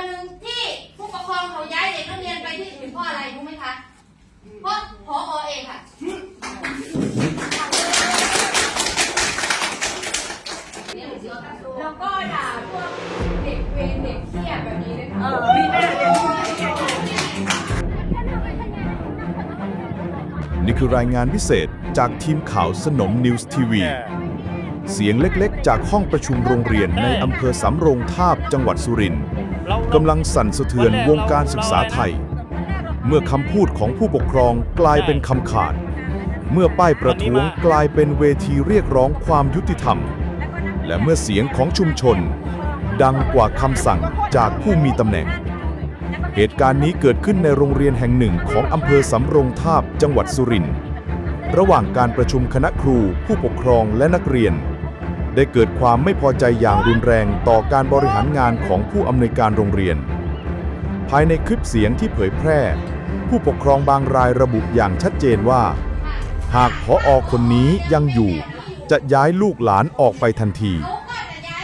วนหนึ่งที่ผู้ปกครองเขาย้ายเด็กนักเรียนไปที่อื่นเพราะอะไรรู้ไหมคะ เพราะพอเองค่ะ แล้วก็ด่าพวกเด็กเวรเด็กเที่ยแบบนี้ด้วยค่ะเออมีแม่เด็กนี่คือรายงานพิเศษจากทีมข่าวสนมนิวส์ทีวี เสียงเล็กๆ จากห้องประชุมโรงเรียนในอำเภอสำโรงทาบจังหวัดสุรินทร์กำลังสั่นสะเทือนวงการศึกษาไทย เมื่อคำพูดของผู้ปกครองกลายเป็นคำขาด เมื่อป้ายประท้วงกลายเป็นเวทีเรียกร้องความยุติธรรม และเมื่อเสียงของชุมชน ดังกว่าคำสั่งจากผู้มีตำแหน่ง เหตุการณ์นี้เกิดขึ้นในโรงเรียนแห่งหนึ่งของอำเภอสำโรงทาบจังหวัดสุรินทร์ระหว่างการประชุมคณะครู ผู้ปกครองและนักเรียน ได้เกิดความไม่พอใจอย่างรุนแรงต่อการบริหารงานของผู้อำนวยการโรงเรียน ภายในคลิปเสียงที่เผยแพร่ ผู้ปกครองบางรายระบุอย่างชัดเจนว่า หากพออคนนี้ยังอยู่ จะย้ายลูกหลานออกไปทันที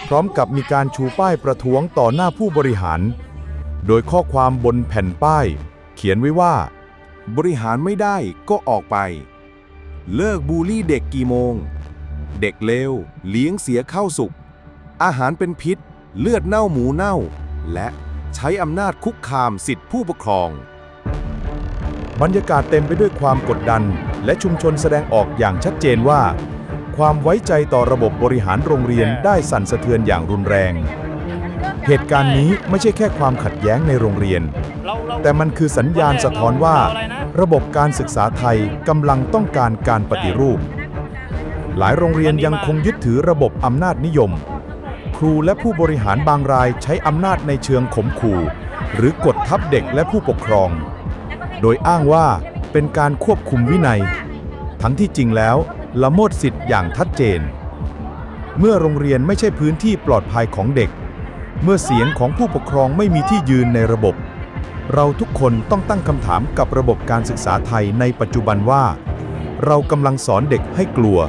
พร้อมกับมีการชูป้ายประท้วงต่อหน้าผู้บริหาร โดยข้อความบนแผ่นป้าย เขียนไว้ว่า บริหารไม่ได้ก็ออกไป เลิกบูลลี่เด็กกี่โมง เด็กเลวเลี้ยงเสียเข้าสุก อาหารเป็นพิษ เลือดเน่าหมูเน่า และใช้อำนาจคุกคามสิทธิผู้ปกครอง บรรยากาศเต็มไปด้วยความกดดัน และชุมชนแสดงออกอย่างชัดเจนว่า ความไว้ใจต่อระบบบริหารโรงเรียนได้สั่นสะเทือนอย่างรุนแรง เหตุการณ์นี้ไม่ใช่แค่ความขัดแย้งในโรงเรียน แต่มันคือสัญญาณสะท้อนว่า ระบบการศึกษาไทยกำลังต้องการการปฏิรูป หลายโรงเรียนยังคงยึดถือระบบอำนาจนิยม ครูและผู้บริหารบางรายใช้อำนาจในเชิงข่มขู่ หรือกดทับเด็กและผู้ปกครอง โดยอ้างว่าเป็นการควบคุมวินัย ทั้งที่จริงแล้วละเมิดสิทธิ์อย่างชัดเจน เมื่อโรงเรียนไม่ใช่พื้นที่ปลอดภัยของเด็ก เมื่อเสียงของผู้ปกครองไม่มีที่ยืนในระบบ เราทุกคนต้องตั้งคำถามกับระบบการศึกษาไทยในปัจจุบันว่า เรากำลังสอนเด็กให้กลัว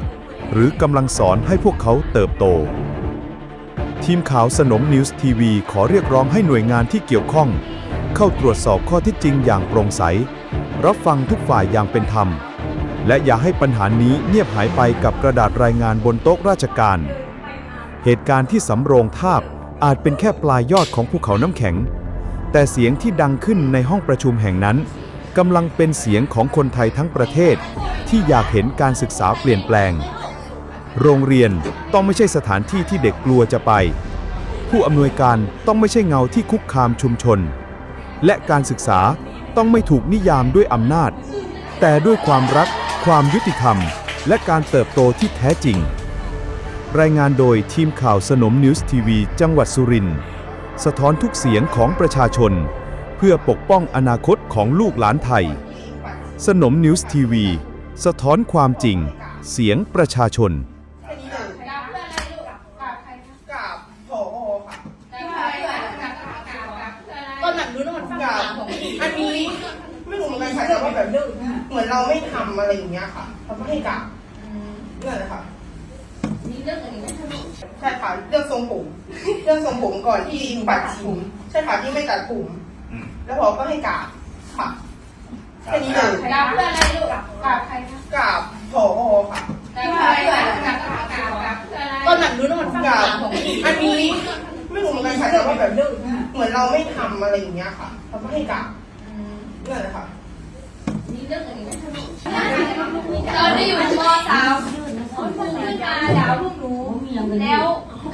หรือกำลังสอนให้พวกเขาเติบโต ทีมข่าวสนมนิวส์ทีวีขอเรียกร้องให้หน่วยงานที่เกี่ยวข้อง เข้าตรวจสอบข้อที่จริงอย่างโปร่งใส รับฟังทุกฝ่ายอย่างเป็นธรรม และอย่าให้ปัญหานี้เงียบหายไปกับกระดาษรายงานบนโต๊ะราชการ เหตุการณ์ที่สำโรงทาบอาจเป็นแค่ปลายยอดของภูเขาน้ำแข็ง แต่เสียงที่ดังขึ้นในห้องประชุมแห่งนั้นกำลังเป็นเสียงของคนไทยทั้งประเทศ ที่อยากเห็นการศึกษาเปลี่ยนแปลง โรงเรียนต้องไม่ใช่สถานที่ที่เด็กกลัวจะไป ผู้อำนวยการต้องไม่ใช่เงาที่คุกคามชุมชน และการศึกษาต้องไม่ถูกนิยามด้วยอำนาจ แต่ด้วยความรัก ความยุติธรรม และการเติบโตที่แท้จริง รายงานโดยทีมข่าวสนมนิวส์ทีวีจังหวัดสุรินทร์สะท้อนทุกเสียงของประชาชน เพื่อปกป้องอนาคตของลูกหลานไทย สนมนิวส์ทีวีสะท้อนความจริง เสียงประชาชน แค่นี้เลย ด่าเพื่ออะไรลูกด่าใครคะ กับผอค่ะ ด่าใครด่าด่าด่าด่าด่าเพื่ออะไรต้นแบบรู้นะมันฟังกับหลังของอันนี้ไม่รู้เหมือนกันค่ะแต่ว่าแบบเหมือนเราไม่ทำอะไรอย่างเงี้ยค่ะเขาก็ให้กับนั่นแหละค่ะมีเรื่องอะไรไหมคะลูกใช่ค่ะเรื่องทรงผม เรื่องทรงผมก่อนที่ปัดผมใช่ค่ะที่ไม่ตัดผมแล้วพอก็ให้กราบค่ะแค่นี้เลยด่าเพื่ออะไรลูกด่าใครคะกราบผอค่ะด่าใครด่าด่าด่าด่าด่าเพื่ออะไรต้นแบบรู้นะมันฟังกับหลังของอันนี้ ไม่รู้เหมือนกันค่ะแต่ว่าแบบเหมือนเราไม่ทำอะไรอย่างเงี้ยค่ะเขาก็ให้กราบนั่นแหละค่ะมีเรื่องอะไรไหมคะตอนที่อยู่มสามคุณครูขึ้นมาด่าพวกหนู แล้ว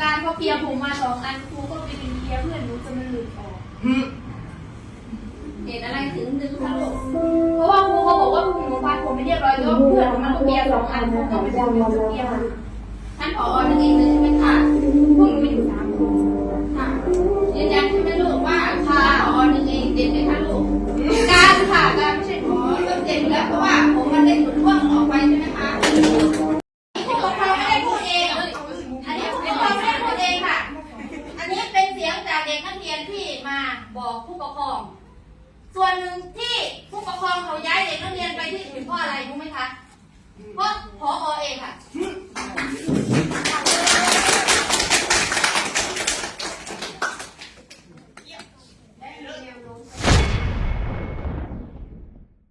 การเขาเพียร์ผมมาสองอันครูก็ไปดึงเพียร์เพื่อนหนูจนมันหลุดออก เหตุอะไรถึงดึงคะลูกเพราะว่าครูเขาบอกว่าพวกหนูพาผมไม่เรียบร้อยแล้วเพื่อนมันก็เบียร์สองอันครูก็ไปดึงเบียร์เบียร์มาท่านผอนึกเองเลยใช่ไหมคะ ร่วงออกไปใช่ไหมคะผู้ปกครองไม่ได้พูดเอง อันนี้ผู้ปกครองไม่ได้พูดเองค่ะ อันนี้เป็นเสียงจากเด็กนักเรียนที่มาบอกผู้ปกครอง ส่วนหนึ่งที่ผู้ปกครองเขาย้ายเด็กนักเรียนไปที่อื่นเพราะอะไรรู้ไหมคะ เพราะพอเองค่ะ